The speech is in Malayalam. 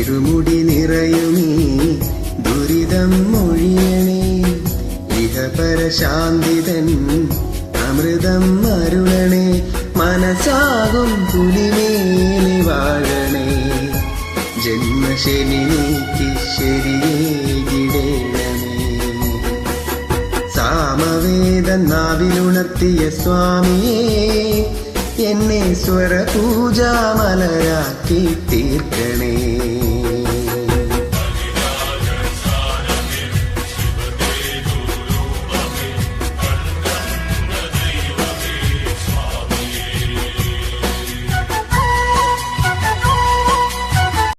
ഇരുമുടി നിറയുമീ ദുരിതം മൊഴിയണേ. ഇഹപരശാന്തിതൻ അമൃതം അരുളണേ. മനസ്സാകും പുലിമേലി വാഴണേ. ജന്മശനി നീക്കി ശരിയേകിടേണമേ. സാമവേദ നാവിലുണർത്തിയ സ്വാമിയേ എന്നെ സ്വരപൂജാമലരാക്കി തീർക്കണേ.